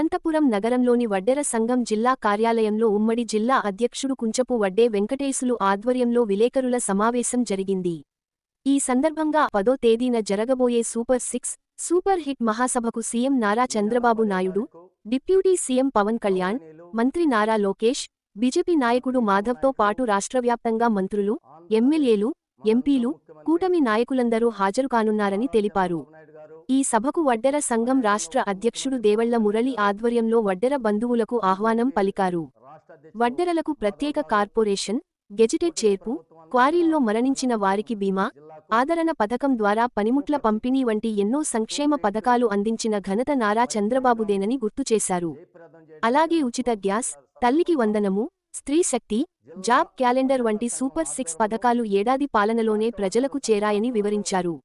అనంతపురం నగరంలోని వడ్డెర సంఘం జిల్లా కార్యాలయంలో ఉమ్మడి జిల్లా అధ్యక్షుడు కుంచపు వడ్డే వెంకటేశులు ఆధ్వర్యంలో విలేకరుల సమావేశం జరిగింది. ఈ సందర్భంగా పదో తేదీన జరగబోయే super six super hit మహాసభకు CM Nara Chandrababu Naidu deputy CM Pawan Kalyan మంత్రి నారా లోకేష్ బీజేపీ నాయకుడు మాధవ్తో పాటు రాష్ట్రవ్యాప్తంగా మంత్రులు ఎమ్మెల్యేలు ఎంపీలు కూటమి నాయకులందరూ హాజరు కానున్నారని తెలిపారు. ఈ సభకు వడ్డెర సంఘం రాష్ట్ర అధ్యక్షుడు దేవళ్ళ మురళి ఆధ్వర్యంలో వడ్డెర బంధువులకు ఆహ్వానం పలికారు. వడ్డెరలకు ప్రత్యేక కార్పొరేషన్ గెజిటెడ్ చేర్పు క్వారీల్లో మరణించిన వారికి బీమా ఆదరణ పథకం ద్వారా పనిముట్ల పంపిణీ వంటి ఎన్నో సంక్షేమ పథకాలు అందించిన ఘనత నారా చంద్రబాబుదేనని గుర్తు చేశారు. అలాగే ఉచిత గ్యాస్ తల్లికి వందనము స్త్రీ శక్తి జాబ్ క్యాలెండర్ వంటి సూపర్ సిక్స్ పథకాలు ఏడాది పాలనలోనే ప్రజలకు చేరాయని వివరించారు.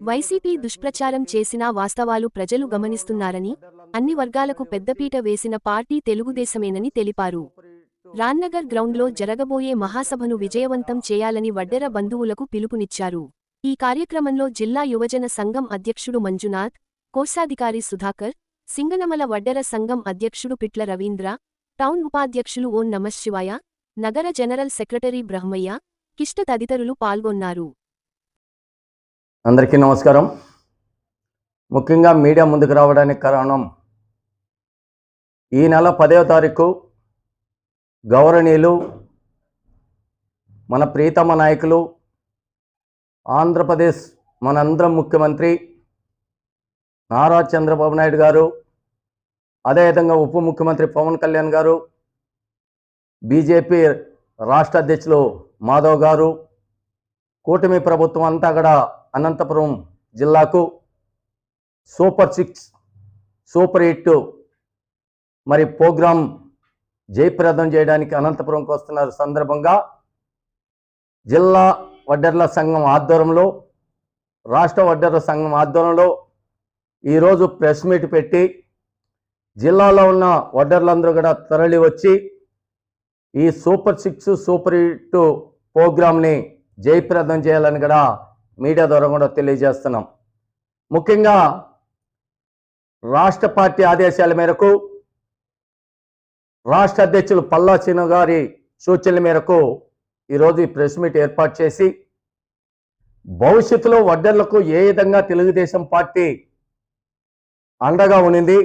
వైసీపీ దుష్ప్రచారం చేసినా వాస్తవాలు ప్రజలు గమనిస్తున్నారని అన్ని వర్గాలకు పెద్దపీట వేసిన పార్టీ తెలుగుదేశమేనని తెలిపారు. రాన్నగర్ గ్రౌండ్లో జరగబోయే మహాసభను విజయవంతం చేయాలని వడ్డెర బంధువులకు పిలుపునిచ్చారు. ఈ కార్యక్రమంలో జిల్లా యువజన సంఘం అధ్యక్షుడు మంజునాథ్ కోశాధికారి సుధాకర్ సింగనమల వడ్డెర సంఘం అధ్యక్షుడు పిట్ల రవీంద్ర టౌన్ ఉపాధ్యక్షులు ఓం నమశివాయ నగర జనరల్ సెక్రటరీ బ్రహ్మయ్య కిష్ట తదితరులు పాల్గొన్నారు. అందరికీ నమస్కారం. ముఖ్యంగా మీడియా ముందుకు రావడానికి కారణం ఈ నెల పదవ తారీఖు గౌరవనీయులు మన ప్రీతమ నాయకులు ఆంధ్రప్రదేశ్ మనందరం ముఖ్యమంత్రి నారా చంద్రబాబు నాయుడు గారు అదేవిధంగా ఉప ముఖ్యమంత్రి పవన్ కళ్యాణ్ గారు బీజేపీ రాష్ట్ర అధ్యక్షులు మాధవ్ గారు కూటమి ప్రభుత్వం అంతా కూడా అనంతపురం జిల్లాకు సూపర్ సిక్స్ సూపర్ ఎయిట్ మరి ప్రోగ్రాం జయప్రదం చేయడానికి అనంతపురంకి వస్తున్న సందర్భంగా జిల్లా వడ్డర్ల సంఘం ఆధ్వర్యంలో రాష్ట్ర వడ్డర్ల సంఘం ఆధ్వర్యంలో ఈరోజు ప్రెస్ మీట్ పెట్టి జిల్లాలో ఉన్న వడ్డర్లందరూ కూడా తరలి వచ్చి ఈ సూపర్ సిక్స్ సూపర్ హిట్ ప్రోగ్రామ్ని జయప్రదం చేయాలని కూడా మీడియా ద్వారా కూడా తెలియజేస్తున్నాం. ముఖ్యంగా రాష్ట్ర పార్టీ ఆదేశాల మేరకు రాష్ట్ర అధ్యక్షులు పల్లా సీను గారి సూచనల మేరకు ఈరోజు ఈ ప్రెస్ మీట్ ఏర్పాటు చేసి భవిష్యత్తులో వడ్డర్లకు ఏ విధంగా తెలుగుదేశం పార్టీ అండగా ఉనింది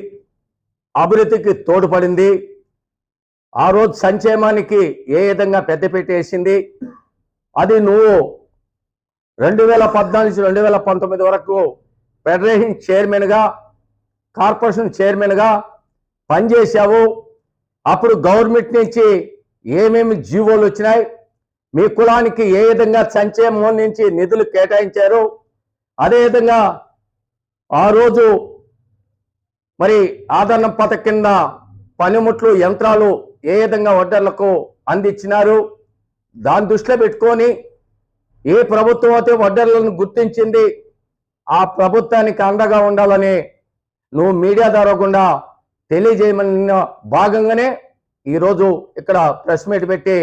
అభివృద్ధికి తోడ్పడింది ఆ రోజు సంక్షేమానికి ఏ విధంగా పెద్దపీట వేసింది అది నువ్వు రెండు వేల పద్నాలుగు నుంచి రెండు వేల పంతొమ్మిది వరకు ఫెడరేషన్ చైర్మన్గా కార్పొరేషన్ చైర్మన్గా పనిచేశావు. అప్పుడు గవర్నమెంట్ నుంచి ఏమేమి జీవోలు వచ్చినాయి? మీ కులానికి ఏ విధంగా సంక్షేమం నుంచి నిధులు కేటాయించారు? అదేవిధంగా ఆ రోజు మరి ఆదరణ పథకం కింద పనిముట్లు యంత్రాలు ఏ విధంగా వడ్డర్లకు అందించినారు? దాని దృష్టిలో పెట్టుకొని ఏ ప్రభుత్వం అయితే వడ్డర్లను గుర్తించింది ఆ ప్రభుత్వానికి అండగా ఉండాలని నువ్వు మీడియా ద్వారా తెలియజేయమని తెలియజేయమన్న భాగంగానే ఈరోజు ఇక్కడ ప్రెస్ మీట్ పెట్టి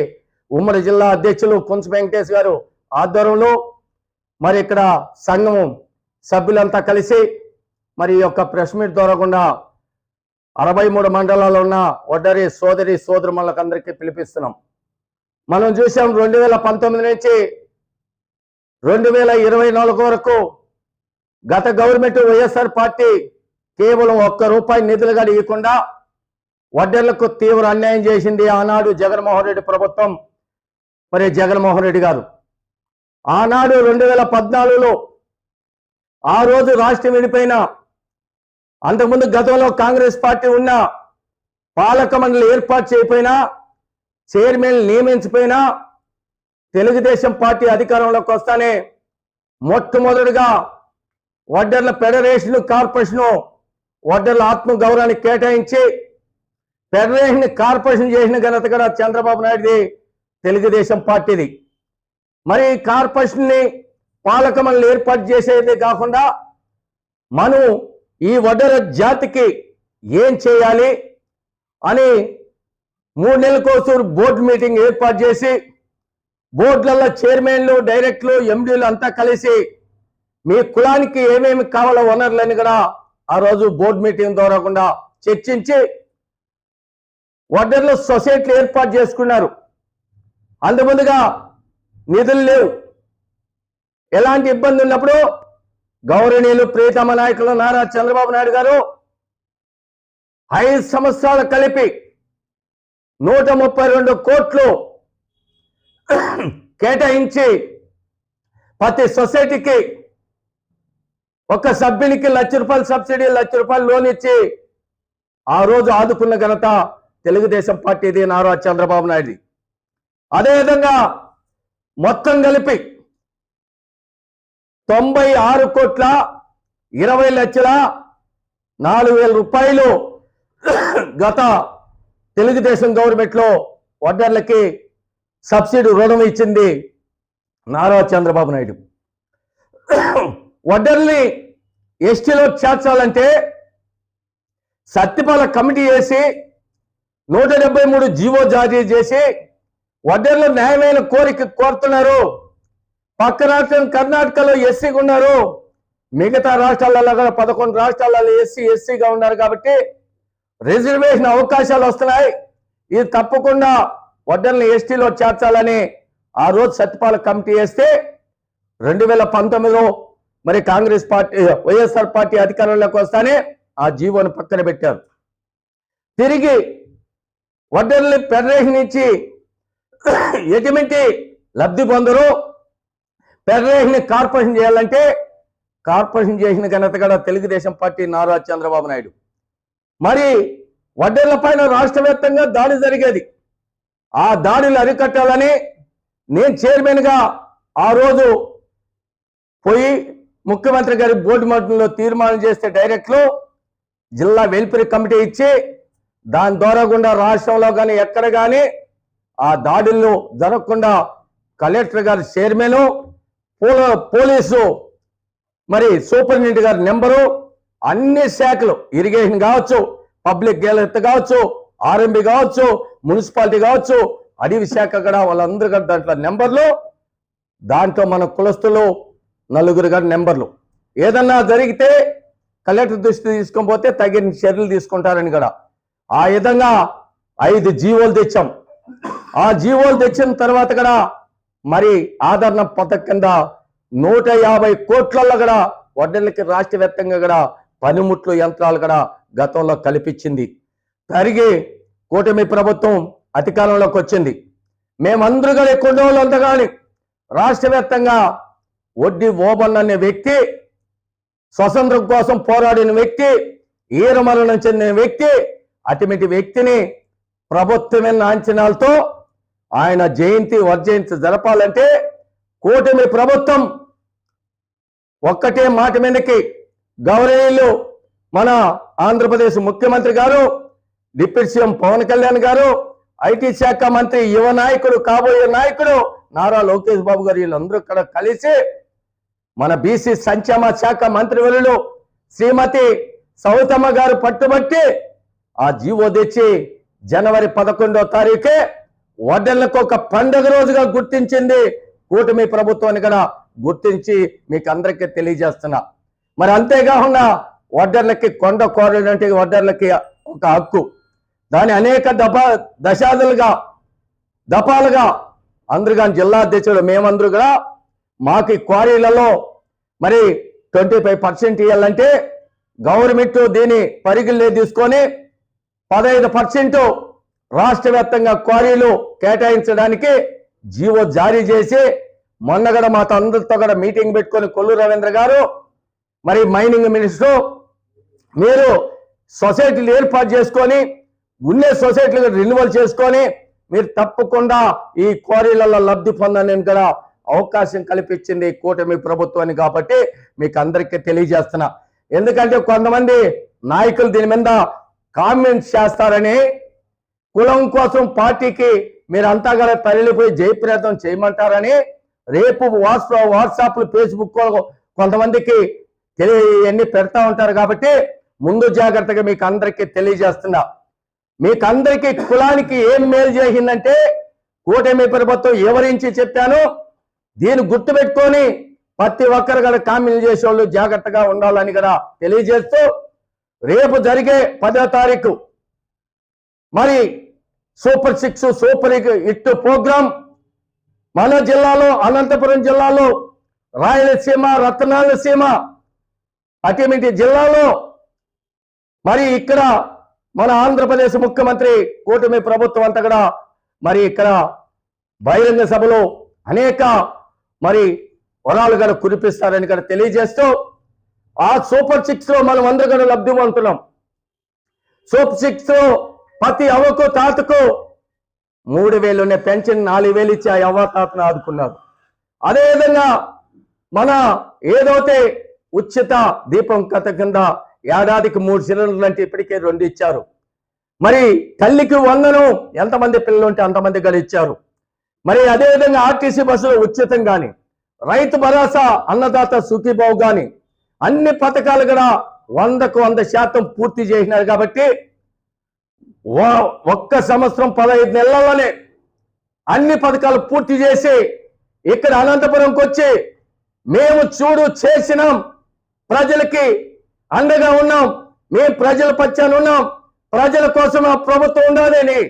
ఉమ్మడి జిల్లా అధ్యక్షులు కుంచ వెంకటేష్ గారు ఆధ్వర్యంలో మరి ఇక్కడ సంఘం సభ్యులంతా కలిసి మరి ఈ యొక్క ప్రెస్ మీట్ ద్వారా అరవై మూడు మండలాల్లో ఉన్న ఒడ్డరి సోదరి సోదరుమలకు అందరికీ పిలిపిస్తున్నాం. మనం చూసాం రెండు వేల పంతొమ్మిది నుంచి రెండు వేల ఇరవై నాలుగు వరకు గత గవర్నమెంట్ వైఎస్ఆర్ పార్టీ కేవలం ఒక్క రూపాయి నిధులు ఇవ్వకుండా వడ్డర్లకు తీవ్ర అన్యాయం చేసింది ఆనాడు జగన్మోహన్ రెడ్డి ప్రభుత్వం. మరి జగన్మోహన్ రెడ్డి గారు ఆనాడు రెండు వేల పద్నాలుగులో ఆ రోజు రాష్ట్రం విడిపోయిన అంతకుముందు గతంలో కాంగ్రెస్ పార్టీ ఉన్న పాలక మండలి ఏర్పాటు చేయకపోయినా చైర్మన్ నియమించిపోయినా తెలుగుదేశం పార్టీ అధికారంలోకి వస్తానే మొట్టమొదటిగా వడ్డర్ల ఫెడరేషన్ కార్పొరేషన్ వడ్డర్ల ఆత్మగౌరవాన్ని కేటాయించి ఫెడరేషన్ కార్పొరేషన్ చేసిన ఘనత కూడా చంద్రబాబు నాయుడుది తెలుగుదేశం పార్టీది. మరి ఈ కార్పొరేషన్ని పాలకమల్ని ఏర్పాటు చేసేది కాకుండా మనం ఈ వడ్డర జాతికి ఏం చేయాలి అని మూడు నెలల కోసం బోర్డు మీటింగ్ ఏర్పాటు చేసి బోర్డులలో చైర్మన్లు డైరెక్టర్లు ఎండీలు అంతా కలిసి మీ కులానికి ఏమేమి కావాలో వనరులని కూడా ఆ రోజు బోర్డు మీటింగ్ ద్వారా కూడా చర్చించి వడ్డర్లో సొసైటీలు ఏర్పాటు చేసుకున్నారు. అందుముందుగా నిధులు లేవు. ఎలాంటి ఇబ్బంది ఉన్నప్పుడు గౌరవనీయులు ప్రియతమ నాయకులు నారా చంద్రబాబు నాయుడు గారు ఐదు సంవత్సరాలు కలిపి నూట ముప్పై రెండు కోట్లు కేటాయించి ప్రతి సొసైటీకి ఒక సభ్యునికి లక్ష రూపాయలు సబ్సిడీ లక్ష రూపాయలు లోన్ ఇచ్చి ఆ రోజు ఆదుకున్న ఘనత తెలుగుదేశం పార్టీది నారా చంద్రబాబు నాయుడు అదేవిధంగా మొత్తం కలిపి తొంభై ఆరు కోట్ల ఇరవై లక్షల నాలుగు వేల రూపాయలు గత తెలుగుదేశం గవర్నమెంట్లో వడ్డర్లకి సబ్సిడీ రుణం ఇచ్చింది నారా చంద్రబాబు నాయుడు. వడ్డర్ని ఎస్టీలో చేర్చాలంటే సత్తిపాల కమిటీ వేసి నూట డెబ్బై మూడు జీవో జారీ చేసి వడ్డర్లు న్యాయమైన కోరిక కోరుతున్నారు. పక్క రాష్ట్రం కర్ణాటకలో ఎస్సీగా ఉన్నారు. మిగతా రాష్ట్రాలలో కూడా పదకొండు రాష్ట్రాలలో ఎస్సీ ఎస్సీగా ఉన్నారు కాబట్టి రిజర్వేషన్ అవకాశాలు వస్తున్నాయి. ఇది తప్పకుండా వడ్డర్ని ఎస్టీలో చేర్చాలని ఆ రోజు సత్యపాల కమిటీ వేస్తే రెండు వేల పంతొమ్మిదిలో మరి కాంగ్రెస్ పార్టీ వైఎస్ఆర్ పార్టీ అధికారంలోకి వస్తానే ఆ జీవోను పక్కన పెట్టారు. తిరిగి వడ్డల్ని ఫెడరేషన్ ఇచ్చి ఎటువంటి లబ్ధి పొందరు. ఫెడరేషన్ కార్పొరేషన్ చేయాలంటే కార్పొరేషన్ చేసిన ఘనత కూడా తెలుగుదేశం పార్టీ నారా చంద్రబాబు నాయుడు. మరి వడ్డీల పైన రాష్ట్ర వ్యాప్తంగా దాడి జరిగేది. ఆ దాడులు అరికట్టాలని నేను చైర్మన్గా ఆ రోజు పోయి ముఖ్యమంత్రి గారి బోర్డు మీటింగ్లో తీర్మానం చేస్తే డైరెక్ట్లో జిల్లా వెల్ఫేర్ కమిటీ ఇచ్చి దాని ద్వారా గుండా రాష్ట్రంలో కానీ ఎక్కడ కానీ ఆ దాడులు జరగకుండా కలెక్టర్ గారి చైర్మన్ పోలీసు మరి సూపరింటెండెంట్ గారి నెంబరు అన్ని శాఖలు ఇరిగేషన్ కావచ్చు పబ్లిక్ హెల్త్ కావచ్చు ఆర్ఎంబి కావచ్చు మున్సిపాలిటీ కావచ్చు అడవి శాఖ కూడా వాళ్ళందరూ కూడా దాంట్లో నెంబర్లు. దాంట్లో మన కులస్తులు నలుగురు గారి నెంబర్లు. ఏదన్నా జరిగితే కలెక్టర్ దృష్టి తీసుకొని పోతే తగిన చర్యలు తీసుకుంటారని కూడా. ఆ విధంగా ఐదు జీవోలు తెచ్చాం. ఆ జీవోలు తెచ్చిన తర్వాత కూడా మరి ఆదరణ పథకం కింద నూట యాభై కోట్లలో కూడా వడ్డీలకి రాష్ట్ర వ్యాప్తంగా కూడా పనిముట్లు యంత్రాలు కూడా గతంలో కల్పించింది. తరిగి కూటమి ప్రభుత్వం అధికారంలోకి వచ్చింది. మేమందరూ కూడా రోజులు రోజులంతా కానీ రాష్ట్ర వ్యాప్తంగా వడ్డీ ఓబన్ అనే వ్యక్తి స్వతంత్రం కోసం పోరాడిన వ్యక్తి ఈరమరణం చెందిన వ్యక్తి అటువంటి వ్యక్తిని ప్రభుత్వమైన అంచనాలతో ఆయన జయంతి వర్జయంతి జరపాలంటే కూటమి ప్రభుత్వం ఒక్కటే మాట మీదకి గౌరవీయులు మన ఆంధ్రప్రదేశ్ ముఖ్యమంత్రి గారు డిప్యూటీ సీఎం పవన్ కళ్యాణ్ గారు ఐటీ శాఖ మంత్రి యువ నాయకుడు కాబోయే నాయకుడు నారా లోకేష్ బాబు గారు వీళ్ళందరూ ఇక్కడ కలిసి మన బీసీ సంక్షేమ శాఖ మంత్రివర్యులు శ్రీమతి సౌతమ్మ గారు పట్టుబట్టి ఆ జీవో తెచ్చి జనవరి పదకొండో తారీఖే వడ్డళ్ళకు ఒక పండుగ రోజుగా గుర్తించింది. కూటమి ప్రభుత్వాన్ని కూడా గుర్తించి మీకు అందరికీ తెలియజేస్తున్నా. మరి అంతేకాకుండా వడ్డర్లకి కొండ కోరటువంటి వడ్డర్లకి ఒక హక్కు. దాని అనేక దఫా దశాదులుగా దఫాలుగా అందరుగా కానీ జిల్లా అధ్యక్షుడు మేమందరూ కూడా మాకు ఈ క్వారీలలో మరి ట్వంటీ ఫైవ్ పర్సెంట్ ఇవ్వాలంటే గవర్నమెంట్ దీని పరిగణలో తీసుకొని పదహైదు పర్సెంట్ రాష్ట్ర వ్యాప్తంగా క్వారీలు కేటాయించడానికి జీవో జారీ చేసి మొన్న కూడా మాతో అందరితో కూడా మీటింగ్ పెట్టుకొని కొల్లు రవీంద్ర గారు మరి మైనింగ్ మినిస్టర్ మీరు సొసైటీలు ఏర్పాటు చేసుకొని ఉండే సొసైటీలు రెన్యువల్ చేసుకొని మీరు తప్పకుండా ఈ క్వారీలలో లబ్ధి పొందని కూడా అవకాశం కల్పించింది కూటమి ప్రభుత్వాన్ని కాబట్టి మీకు అందరికీ తెలియజేస్తున్నా. ఎందుకంటే కొంతమంది నాయకులు దీని మీద కామెంట్స్ చేస్తారని కులం కోసం పార్టీకి మీరంతా కూడా తరలిపోయి జయప్రయత్నం చేయమంటారని రేపు వాట్సాప్ వాట్సాప్లు ఫేస్బుక్ కొంతమందికి ఇవన్నీ పెడతా ఉంటారు కాబట్టి ముందు జాగ్రత్తగా మీకు అందరికీ తెలియజేస్తున్నా. మీకు అందరికీ కులానికి ఏం మేలు చేసిందంటే కూటమి ప్రభుత్వం వివరించి చెప్పాను దీన్ని గుర్తుపెట్టుకొని ప్రతి ఒక్కరు కూడా కామెంట్ చేసేవాళ్ళు జాగ్రత్తగా ఉండాలని కూడా తెలియజేస్తూ రేపు జరిగే పదో తారీఖు మరి super six super hit programme మన జిల్లాలో అనంతపురం జిల్లాలో రాయలసీమ రత్నాలసీమ అటువంటి జిల్లాలో మరి ఇక్కడ మన ఆంధ్రప్రదేశ్ ముఖ్యమంత్రి కూటమి ప్రభుత్వం అంతా కూడా మరి ఇక్కడ బహిరంగ సభలో అనేక మరి వరాలు కూడా కురిపిస్తారని కూడా తెలియజేస్తూ ఆ సూపర్ సిక్స్లో మనం అందరూ కూడా లబ్ధి పొందుతున్నాం సూపర్ సిక్స్లో ప్రతి అవ్వకు తాతకు మూడు వేలు ఉన్న పెన్షన్ నాలుగు వేలు ఇచ్చి ఆ అవ్వ తాతను ఆదుకున్నారు. అదేవిధంగా మన ఏదైతే ఉచిత దీపం కథ కింద ఏడాదికి మూడు సిలిండర్లు అంటే ఇప్పటికే రెండు ఇచ్చారు. మరి తల్లికి వందను ఎంతమంది పిల్లలు ఉంటే అంతమంది కూడా ఇచ్చారు. మరి అదేవిధంగా ఆర్టీసీ బస్సులు ఉచితం కానీ రైతు భరోసా అన్నదాత సుఖీబావు కానీ అన్ని పథకాలు కూడా వందకు వంద శాతం పూర్తి చేసినారు కాబట్టి ఒక్క సంవత్సరం పదహైదు నెలల్లోనే అన్ని పథకాలు పూర్తి చేసి ఇక్కడ అనంతపురంకి వచ్చి మేము చూడు చేసినాం. ప్రజలకి అండగా ఉన్నాం. మేము ప్రజల పక్షాన ఉన్నాం. ప్రజల కోసం ఆ ప్రభుత్వం ఉండాలని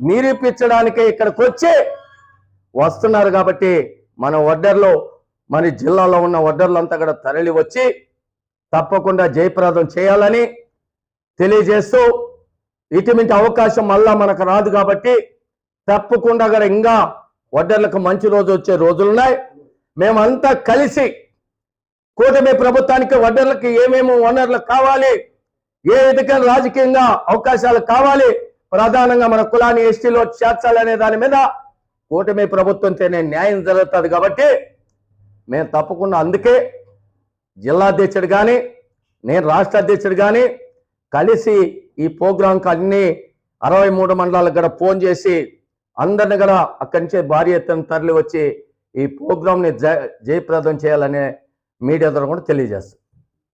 నిరూపించడానికి ఇక్కడికి వచ్చి వస్తున్నారు కాబట్టి మన వడ్డర్లో మన జిల్లాలో ఉన్న ఒడ్డర్లంతా కూడా తరలి వచ్చి తప్పకుండా జయప్రదం చేయాలని తెలియజేస్తూ ఇటువంటి అవకాశం మళ్ళా మనకు రాదు కాబట్టి తప్పకుండా కూడా ఇంకా వడ్డర్లకు మంచి రోజు వచ్చే రోజులున్నాయి. మేమంతా కలిసి కూటమి ప్రభుత్వానికి వడ్డర్లకు ఏమేమి వనరులు కావాలి? ఏ విధంగా రాజకీయంగా అవకాశాలు కావాలి? ప్రధానంగా మన కులాన్ని ఎస్టీలో చేర్చాలనే దాని మీద కూటమి ప్రభుత్వంతోనే న్యాయం జరుగుతుంది కాబట్టి మేము తప్పకుండా అందుకే జిల్లా అధ్యక్షుడు కానీ నేను రాష్ట్ర అధ్యక్షుడు కానీ కలిసి ఈ ప్రోగ్రాంకి అన్ని అరవై మూడు మండలాలకు కూడా ఫోన్ చేసి అందరిని కూడా అక్కడి నుంచే భారీ ఎత్తున తరలి వచ్చి ఈ ప్రోగ్రాంని జ జయప్రదం చేయాలనే మీడియా ద్వారా కూడా తెలియజేస్తాం.